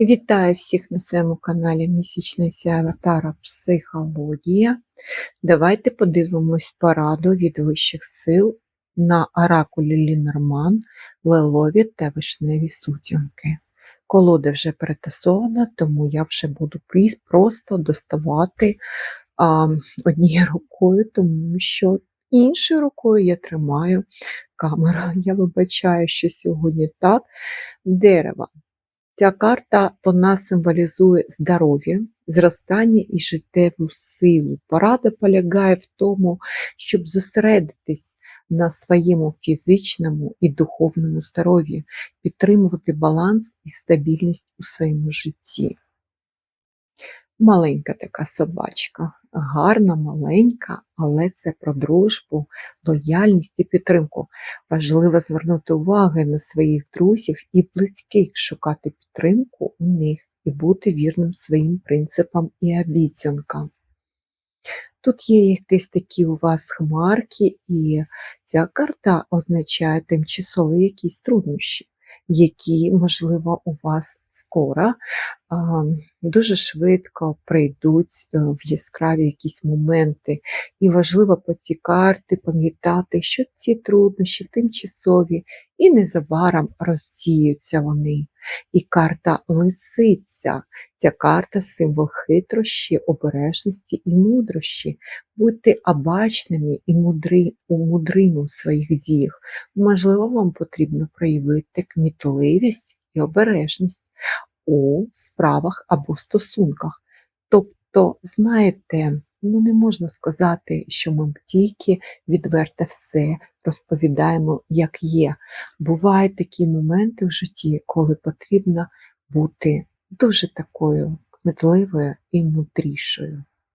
Вітаю всіх на своєму каналі Місячний сяйва Тара Психологія. Давайте подивимось пораду від вищих сил на оракулі Лінорман, Лелові та Вишневі сутінки. Колода вже перетасована, тому я вже буду просто доставати а, однією рукою, тому що іншою рукою я тримаю камеру. Я вибачаю, що сьогодні так. Дерево. Ця карта вона символізує здоров'я, зростання і життєву силу. Порада полягає в тому, щоб зосередитись на своєму фізичному і духовному здоров'ї, підтримувати баланс і стабільність у своєму житті. Маленька така собачка, гарна, маленька, але це про дружбу, лояльність і підтримку. Важливо звернути увагу на своїх друзів і близьких, шукати підтримку у них і бути вірним своїм принципам і обіцянкам. Тут є якісь такі у вас хмарки, і ця карта означає тимчасові якісь труднощі, які, можливо, у вас скоро дуже швидко прийдуть е, в яскраві якісь моменти. І важливо по цій карті пам'ятати, що ці труднощі тимчасові і незабаром розсіються вони. І карта лисиця. Ця карта символ хитрощі, обережності і мудрощі. Будьте обачними і мудри, мудрими у своїх діях. Можливо, вам потрібно проявити кмітливість і обережність у справах або стосунках. Тобто, знаєте, ну не можна сказати, що ми тільки відверто все розповідаємо, як є. Бувають такі моменти в житті, коли потрібно бути дуже такою кмітливою і мудрішою.